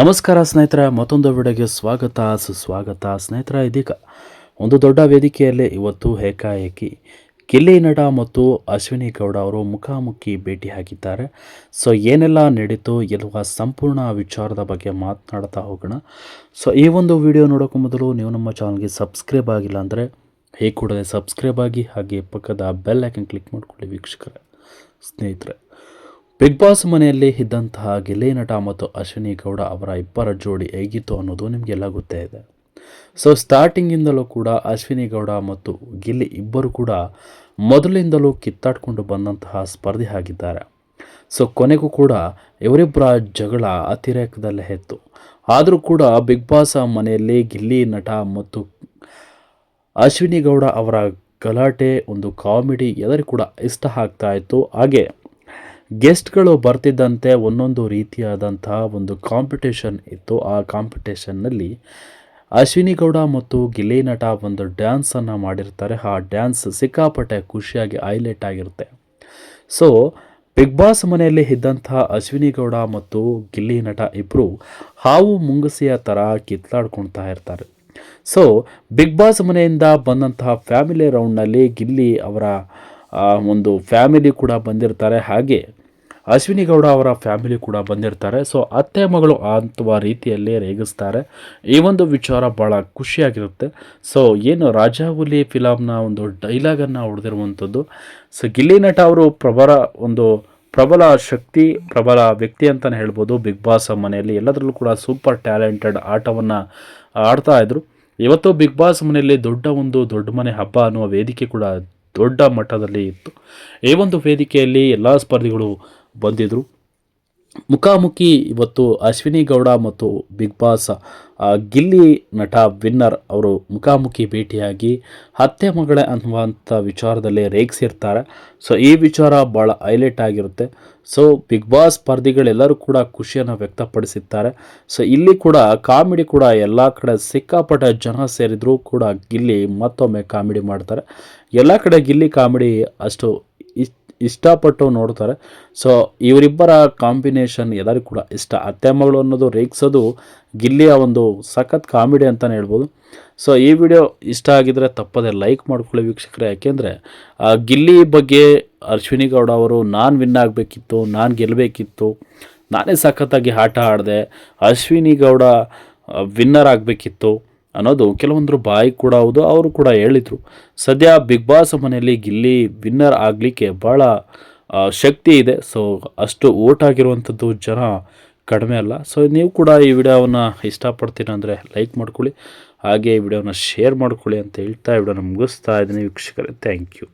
ನಮಸ್ಕಾರ ಸ್ನೇಹಿತರ, ಮತ್ತೊಂದು ವಿಡಿಯೋಗೆ ಸ್ವಾಗತ, ಸುಸ್ವಾಗತ. ಸ್ನೇಹಿತರ, ಇದೀಗ ಒಂದು ದೊಡ್ಡ ವೇದಿಕೆಯಲ್ಲಿ ಇವತ್ತು ಏಕಾಏಕಿ ಗಿಲ್ಲಿ ನಟ ಮತ್ತು ಅಶ್ವಿನಿ ಗೌಡ ಅವರು ಮುಖಾಮುಖಿ ಭೇಟಿ ಹಾಕಿದ್ದಾರೆ ಸೊ ಏನೆಲ್ಲ ನಡೀತು ಎಲ್ಲುವ ಸಂಪೂರ್ಣ ವಿಚಾರದ ಬಗ್ಗೆ ಮಾತನಾಡ್ತಾ ಹೋಗೋಣ. ಸೊ ಈ ಒಂದು ವಿಡಿಯೋ ನೋಡೋಕ್ಕೂ ಮೊದಲು ನೀವು ನಮ್ಮ ಚಾನಲ್ಗೆ ಸಬ್ಸ್ಕ್ರೈಬ್ ಆಗಿಲ್ಲ ಅಂದರೆ ಹೇಗೆ ಕೂಡಲೇ ಸಬ್ಸ್ಕ್ರೈಬ್ ಆಗಿ ಹಾಗೆ ಪಕ್ಕದ ಬೆಲ್ ಐಕನ್ ಕ್ಲಿಕ್ ಮಾಡಿಕೊಳ್ಳಿ ವೀಕ್ಷಕರೇ, ಸ್ನೇಹಿತರೆ. ಬಿಗ್ ಬಾಸ್ ಮನೆಯಲ್ಲಿ ಇದ್ದಂತಹ ಗಿಲ್ಲಿ ನಟ ಮತ್ತು ಅಶ್ವಿನಿ ಗೌಡ ಅವರ ಇಬ್ಬರ ಜೋಡಿ ಹೇಗಿತ್ತು ಅನ್ನೋದು ನಿಮಗೆಲ್ಲ ಗೊತ್ತೇ ಇದೆ. ಸೊ ಸ್ಟಾರ್ಟಿಂಗಿಂದಲೂ ಕೂಡ ಅಶ್ವಿನಿ ಗೌಡ ಮತ್ತು ಗಿಲ್ಲಿ ಇಬ್ಬರು ಕೂಡ ಮೊದಲಿಂದಲೂ ಕಿತ್ತಾಡ್ಕೊಂಡು ಬಂದಂತಹ ಸ್ಪರ್ಧಿ ಆಗಿದ್ದಾರೆ. ಸೊ ಕೊನೆಗೂ ಕೂಡ ಇವರಿಬ್ಬರ ಜಗಳ ಅತಿರೇಕದಲ್ಲೇ ಹೆತ್ತು ಆದರೂ ಕೂಡ ಬಿಗ್ ಬಾಸ್ ಮನೆಯಲ್ಲಿ ಗಿಲ್ಲಿ ನಟ ಮತ್ತು ಅಶ್ವಿನಿ ಗೌಡ ಅವರ ಗಲಾಟೆ, ಒಂದು ಕಾಮಿಡಿ ಎಲ್ಲರಿಗೂ ಕೂಡ ಇಷ್ಟ ಆಗ್ತಾ ಇತ್ತು. ಹಾಗೆ ಗೆಸ್ಟ್ಗಳು ಬರ್ತಿದ್ದಂತೆ ಒಂದೊಂದು ರೀತಿಯಾದಂತಹ ಒಂದು ಕಾಂಪಿಟೇಷನ್ ಇತ್ತು. ಆ ಕಾಂಪಿಟೇಷನ್ನಲ್ಲಿ ಅಶ್ವಿನಿ ಗೌಡ ಮತ್ತು ಗಿಲ್ಲಿ ನಟ ಒಂದು ಡ್ಯಾನ್ಸನ್ನು ಮಾಡಿರ್ತಾರೆ. ಆ ಡ್ಯಾನ್ಸ್ ಸಿಕ್ಕಾಪಟ್ಟೆ ಖುಷಿಯಾಗಿ ಹೈಲೈಟ್ ಆಗಿರುತ್ತೆ. ಸೊ, ಬಿಗ್ ಬಾಸ್ ಮನೆಯಲ್ಲಿ ಇದ್ದಂಥ ಅಶ್ವಿನಿ ಗೌಡ ಮತ್ತು ಗಿಲ್ಲಿ ನಟ ಇಬ್ಬರು ಹಾವು ಮುಂಗಸಿಯ ಥರ ಕಿತ್ಲಾಡ್ಕೊಳ್ತಾ ಇರ್ತಾರೆ. ಸೊ, ಬಿಗ್ ಬಾಸ್ ಮನೆಯಿಂದ ಬಂದಂತಹ ಫ್ಯಾಮಿಲಿ ರೌಂಡ್ನಲ್ಲಿ ಗಿಲ್ಲಿ ಅವರ ಒಂದು ಫ್ಯಾಮಿಲಿ ಕೂಡ ಬಂದಿರ್ತಾರೆ. ಹಾಗೆ ಅಶ್ವಿನಿ ಗೌಡ ಅವರ ಫ್ಯಾಮಿಲಿ ಕೂಡ ಬಂದಿರ್ತಾರೆ. ಸೊ ಅತ್ತೆ ಮಗಳು ಅಂತುವ ರೀತಿಯಲ್ಲಿ ರೇಗಿಸ್ತಾರೆ. ಈ ಒಂದು ವಿಚಾರ ಭಾಳ ಖುಷಿಯಾಗಿರುತ್ತೆ. ಸೊ ಏನು ರಾಜಾಹುಲಿ ಫಿಲಮ್ನ ಒಂದು ಡೈಲಾಗನ್ನು ಹೊಡೆದಿರುವಂಥದ್ದು. ಸೊ ಗಿಲ್ಲಿ ನಟ ಅವರು ಪ್ರಬಲ ಒಂದು ಪ್ರಬಲ ಶಕ್ತಿ, ಪ್ರಬಲ ವ್ಯಕ್ತಿ ಅಂತಲೇ ಹೇಳ್ಬೋದು. ಬಿಗ್ ಬಾಸ್ ಮನೆಯಲ್ಲಿ ಎಲ್ಲದರಲ್ಲೂ ಕೂಡ ಸೂಪರ್ ಟ್ಯಾಲೆಂಟೆಡ್ ಆಟವನ್ನು ಆಡ್ತಾ ಇದ್ರು. ಇವತ್ತು ಬಿಗ್ ಬಾಸ್ ಮನೆಯಲ್ಲಿ ದೊಡ್ಡ ಒಂದು ದೊಡ್ಡ ಮನೆ ಹಬ್ಬ ಅನ್ನುವ ವೇದಿಕೆ ಕೂಡ ದೊಡ್ಡ ಮಟ್ಟದಲ್ಲಿ ಇತ್ತು. ಈ ಒಂದು ವೇದಿಕೆಯಲ್ಲಿ ಎಲ್ಲ ಸ್ಪರ್ಧಿಗಳು ಬಂದಿದ್ದರು ಮುಖಾಮುಖಿ ಇವತ್ತು ಅಶ್ವಿನಿ ಗೌಡ ಮತ್ತು ಬಿಗ್ ಬಾಸ್ ಗಿಲ್ಲಿ ನಟ ವಿನ್ನರ್ ಅವರು ಮುಖಾಮುಖಿ ಭೇಟಿಯಾಗಿ ಹತ್ಯೆ ಮಗಳೇ ಅನ್ನುವಂಥ ವಿಚಾರದಲ್ಲಿ ರೇಗಿಸಿರ್ತಾರೆ. ಸೊ, ಈ ವಿಚಾರ ಭಾಳ ಹೈಲೈಟ್ ಆಗಿರುತ್ತೆ. ಸೊ, ಬಿಗ್ ಬಾಸ್ ಸ್ಪರ್ಧಿಗಳೆಲ್ಲರೂ ಕೂಡ ಖುಷಿಯನ್ನು ವ್ಯಕ್ತಪಡಿಸಿದ್ದಾರೆ ಸೊ, ಇಲ್ಲಿ ಕೂಡ ಕಾಮಿಡಿ ಕೂಡ ಎಲ್ಲ ಕಡೆ ಸಿಕ್ಕಾಪಟ್ಟೆ ಜನ ಸೇರಿದರೂ ಕೂಡ ಗಿಲ್ಲಿ ಮತ್ತೊಮ್ಮೆ ಕಾಮಿಡಿ ಮಾಡ್ತಾರೆ. ಎಲ್ಲ ಕಡೆ ಗಿಲ್ಲಿ ಕಾಮಿಡಿ ಅಷ್ಟು ಇಷ್ಟಪಟ್ಟು ನೋಡ್ತಾರೆ. ಸೊ ಇವರಿಬ್ಬರ ಕಾಂಬಿನೇಷನ್ ಎಲ್ಲರಿಗೂ ಕೂಡ ಇಷ್ಟ. ಅತ್ತೆ ಮಗಳು ಅನ್ನೋದು ರೇಗಿಸೋದು ಗಿಲ್ಲಿಯ ಒಂದು ಸಖತ್ ಕಾಮಿಡಿ ಅಂತಲೇ ಹೇಳ್ಬೋದು. ಸೊ ಈ ವಿಡಿಯೋ ಇಷ್ಟ ಆಗಿದ್ರೆ ತಪ್ಪದೆ ಲೈಕ್ ಮಾಡ್ಕೊಳ್ಳಿ ವೀಕ್ಷಕರೇ. ಯಾಕೆಂದರೆ ಗಿಲ್ಲಿ ಬಗ್ಗೆ ಅಶ್ವಿನಿ ಗೌಡ ಅವರು ನಾನು ವಿನ್ ಆಗಬೇಕಿತ್ತು, ನಾನು ಗೆಲ್ಲಬೇಕಿತ್ತು ನಾನೇ ಸಖತ್ತಾಗಿ ಆಟ ಆಡಿದೆ, ಅಶ್ವಿನಿ ಗೌಡ ವಿನ್ನರ್ ಆಗಬೇಕಿತ್ತು. ಅನ್ನೋದು ಕೆಲವೊಂದರು ಬಾಯಿ ಕೂಡ ಹೌದು, ಅವರು ಕೂಡ ಹೇಳಿದರು. ಸದ್ಯ ಬಿಗ್ ಬಾಸ್ ಮನೆಯಲ್ಲಿ ಗಿಲ್ಲಿ ವಿನ್ನರ್ ಆಗಲಿಕ್ಕೆ ಭಾಳ ಶಕ್ತಿ ಇದೆ. ಸೊ ಅಷ್ಟು ಓಟ್ ಆಗಿರುವಂಥದ್ದು ಜನ ಕಡಿಮೆ ಅಲ್ಲ. ಸೊ ನೀವು ಕೂಡ ಈ ವಿಡಿಯೋವನ್ನು ಇಷ್ಟಪಡ್ತೀರ ಅಂದರೆ ಲೈಕ್ ಮಾಡ್ಕೊಳ್ಳಿ. ಹಾಗೆ ಈ ವಿಡಿಯೋನ ಶೇರ್ ಮಾಡ್ಕೊಳ್ಳಿ ಅಂತ ಹೇಳ್ತಾ ವಿಡಿಯೋನ ಮುಗಿಸ್ತಾ ಇದ್ದೀನಿ ವೀಕ್ಷಕರೇ. Thank you